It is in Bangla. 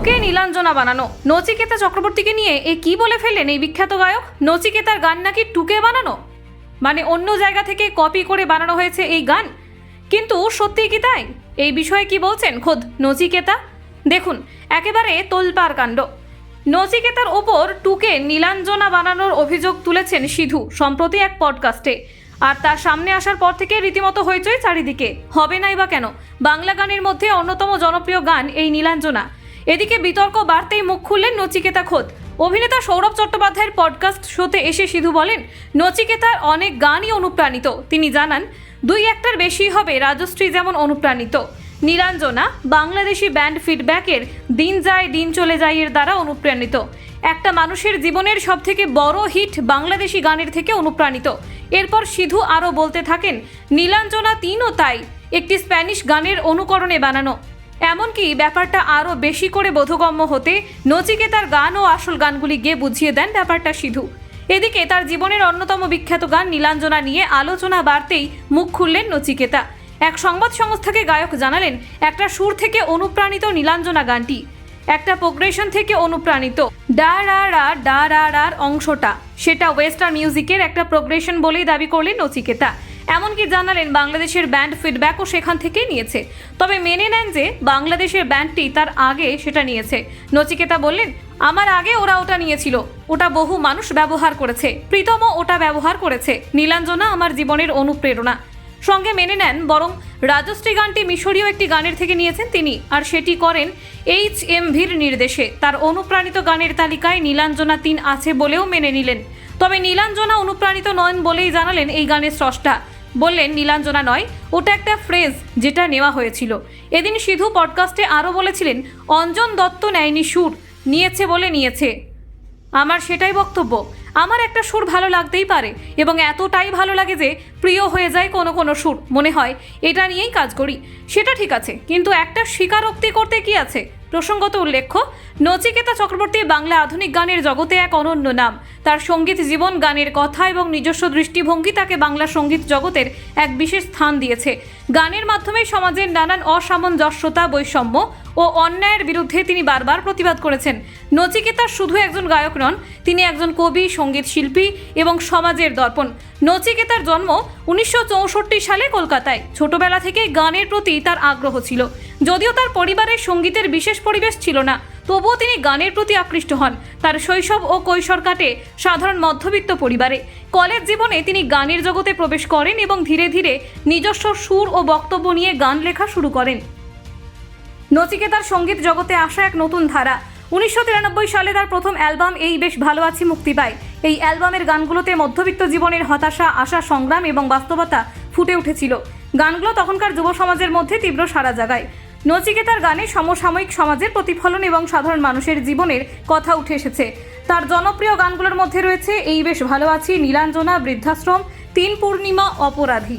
টুকে নীলাঞ্জনা বানানো। নচিকেতা চক্রবর্তীকে নিয়ে এ কি বলে ফেলেন এই বিখ্যাত গায়ক? নচিকেতার গান নাকি টুকে বানানো? মানে অন্য জায়গা থেকে কপি করে বানানো হয়েছে এই গান? কিন্তু সত্যিই কি তাই? এই বিষয়ে কি বলছেন খোদ নচিকেতা? দেখুন, একেবারে তোলপার কাণ্ড। নচিকেতার ওপর টুকে নীলাঞ্জনা বানানোর অভিযোগ তুলেছেন সিধু, সম্প্রতি এক পডকাস্টে। আর তার সামনে আসার পর থেকে রীতিমতো হইচই চারিদিকে। হবে নাই বা কেন? বাংলা গানের মধ্যে অন্যতম জনপ্রিয় গান এই নীলাঞ্জনা। এদিকে বিতর্ক বাড়তেই মুখ খুললেন নচিকেতা খোদ। অভিনেতা সৌরভ চট্টোপাধ্যায়ের পডকাস্ট শোতে এসে সিধু বলেন, নচিকেতার অনেক গানই অনুপ্রাণিত। তিনি জানান, দুই একটার বেশি হবে রাজশ্রী যেমন অনুপ্রাণিত। নীলাঞ্জনা, বাংলাদেশি ব্যান্ড ফিডব্যাকের দিন যায় দিন চলে যায় এর দ্বারা অনুপ্রাণিত। একটা মানুষের জীবনের সব থেকে বড় হিট বাংলাদেশি গানের থেকে অনুপ্রাণিত। এরপর সিধু আরও বলতে থাকেন, নীলাঞ্জনা তিনও তাই, একটি স্প্যানিশ গানের অনুকরণে বানানো। এমনকি ব্যাপারটা আরও বেশি করে বোধগম্য হতে নচিকেতার গান ও আসল গানগুলি গিয়ে বুঝিয়ে দেন ব্যাপারটা সিধু। এদিকে তার জীবনের অন্যতম বিখ্যাত গান নীলাঞ্জনা নিয়ে আলোচনা বাড়তেই মুখ খুললেন নচিকেতা। এক সংবাদ সংস্থাকে গায়ক জানালেন, একটা সুর থেকে অনুপ্রাণিত নীলাঞ্জনা গানটি। একটা প্রোগ্রেশন থেকে অনুপ্রাণিত। ডা রা রা ডা রা রার অংশটা। সেটা ওয়েস্টার্ন মিউজিকের একটা প্রোগ্রেশন বলেই দাবি করলেন নচিকেতা। এমনকি জানালেন বাংলাদেশের ব্যান্ড ফিডব্যাকও সেখান থেকেই নিয়েছে। তবে মেনে নেন যে বাংলাদেশের ব্যান্ডটি তার আগে সেটা নিয়েছে। নচিকেতা বললেন, আমার আগে ওরা ওটা নিয়েছিল। ওটা বহু মানুষ ব্যবহার করেছে। প্রীতমও ওটা ব্যবহার করেছে। নীলাঞ্জনা আমার জীবনের অনুপ্রেরণা। সঙ্গে মেনে নেন, বরং রাজশ্রী গানটি মিশরীয় একটি গানের থেকে নিয়েছেন তিনি, আর সেটি করেন এইচ এম ভির নির্দেশে। তার অনুপ্রাণিত গানের তালিকায় নীলাঞ্জনা তিন আছে বলেও মেনে নিলেন। তবে নীলাঞ্জনা অনুপ্রাণিত নন বলেই জানালেন এই গানের স্রষ্টা। বললেন, নীলাঞ্জনা নয়, ওটা একটা ফ্রেজ যেটা নেওয়া হয়েছিল। এদিন সিধু পডকাস্টে আরও বলেছিলেন, অঞ্জন দত্ত নেয়নি সুর, নিয়েছে বলে নিয়েছে। আমার সেটাই বক্তব্য। আমার একটা সুর ভালো লাগতেই পারে এবং এতটাই ভালো লাগে যে প্রিয় হয়ে যায় কোনো কোনো সুর। মনে হয়, এটা নিয়েই কাজ করি। সেটা ঠিক আছে, কিন্তু একটা স্বীকারোক্তি করতে কি আছে? প্রসঙ্গত উল্লেখ্য, নচিকেতা চক্রবর্তী বাংলা আধুনিক গানের জগতে এক অনন্য নাম। তার সংগীত জীবন, গানের কথা এবং নিজস্ব দৃষ্টিভঙ্গি তাকে বাংলা সংগীত জগতের এক বিশেষ স্থান দিয়েছে। গানের মাধ্যমে সমাজের নানান অসামঞ্জস্যতা, বৈষম্য ও অন্যায়ের বিরুদ্ধে তিনি বারবার প্রতিবাদ করেছেন। নচিকেতা শুধু একজন গায়ক নন, তিনি একজন কবি, সংগীত শিল্পী এবং সমাজের দর্পণ। নচিকেতার জন্ম উনিশশো চৌষট্টি সালে কলকাতায়। ছোটবেলা থেকেই গানের প্রতি তার আগ্রহ ছিল। যদিও তার পরিবারের সঙ্গীতের বিশেষ পরিবেশ ছিল না, তবুও তিনি গানের প্রতি আকৃষ্ট হন। তার শৈশব ও কৈশোর কাটে সাধারণ মধ্যবিত্ত পরিবারে। কলেজ জীবনে তিনি গানের জগতে প্রবেশ করেন এবং ধীরে ধীরে নিজস্ব সুর ও বক্তব্য নিয়ে গান লেখা শুরু করেন। নচিকেতার সংগীত জগতে আসা এক নতুন ধারা। উনিশশো তিরানব্বই সালে তার প্রথম অ্যালবাম এই বেশ ভালো আছি মুক্তি পায়। এই অ্যালবামের গানগুলোতে মধ্যবিত্ত জীবনের হতাশা, আশা, সংগ্রাম এবং বাস্তবতা ফুটে উঠেছিল। গানগুলো তখনকার যুব সমাজের মধ্যে তীব্র সাড়া জাগায়। নচিকেতার গানে সমসাময়িক সমাজের প্রতিফলন এবং সাধারণ মানুষের জীবনের কথা উঠে এসেছে। তার জনপ্রিয় গানগুলোর মধ্যে রয়েছে, এই বেশ ভালো আছি নীলাঞ্জনা বৃদ্ধাশ্রম তিন পূর্ণিমা অপরাধী